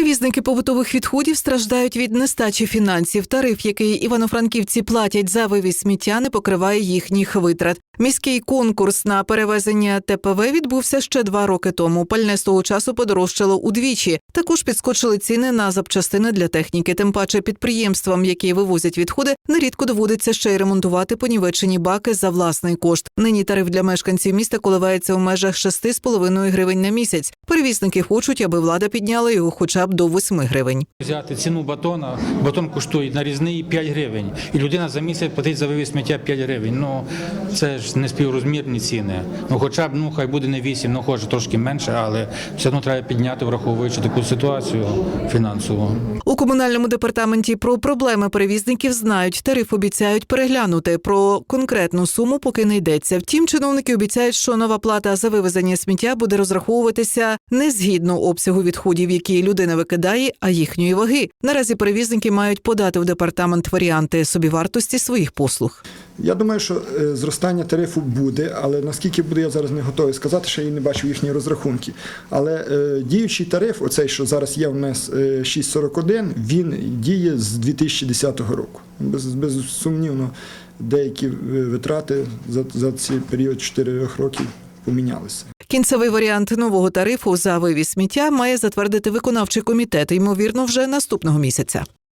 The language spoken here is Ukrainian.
Перевізники побутових відходів страждають від нестачі фінансів. Тариф, який івано-франківці платять за вивіз сміття, не покриває їхніх витрат. Міський конкурс на перевезення ТПВ відбувся ще два роки тому. Пальне з того часу подорожчало удвічі. Також підскочили ціни на запчастини для техніки. Тим паче підприємствам, які вивозять відходи, нерідко доводиться ще й ремонтувати понівечені баки за власний кошт. Нині тариф для мешканців міста коливається у межах 6,5 гривень на місяць. Перевізники хочуть, аби влада підняла його хоча б до 8 гривень. Взяти ціну батона, батон коштує нарізний 5 гривень, і людина за місяць платить за вивіз сміття 5 гривень. Ну це ж не співрозмірні ціни. Ну хоча б ну хай буде не 8, ну хоче трошки менше, але все одно треба підняти, враховуючи таку ситуацію фінансову. У комунальному департаменті про проблеми перевізників знають. Тариф обіцяють переглянути. Про конкретну суму поки не йдеться. Втім, чиновники обіцяють, що нова плата за вивезення сміття буде розраховуватися не згідно обсягу відходів, які людина викидає, а їхньої ваги. Наразі перевізники мають подати в департамент варіанти собівартості своїх послуг. Я думаю, що е, зростання тарифу буде, але наскільки буде, я зараз не готовий сказати, що я не бачу їхні розрахунки. Але е, діючий тариф, оцей, що зараз є у нас е, 6,41, він діє з 2010 року. Без, безсумнівно, деякі е, витрати за, за цей період 4 років помінялися. Кінцевий варіант нового тарифу за вивіз сміття має затвердити виконавчий комітет, ймовірно, вже наступного місяця.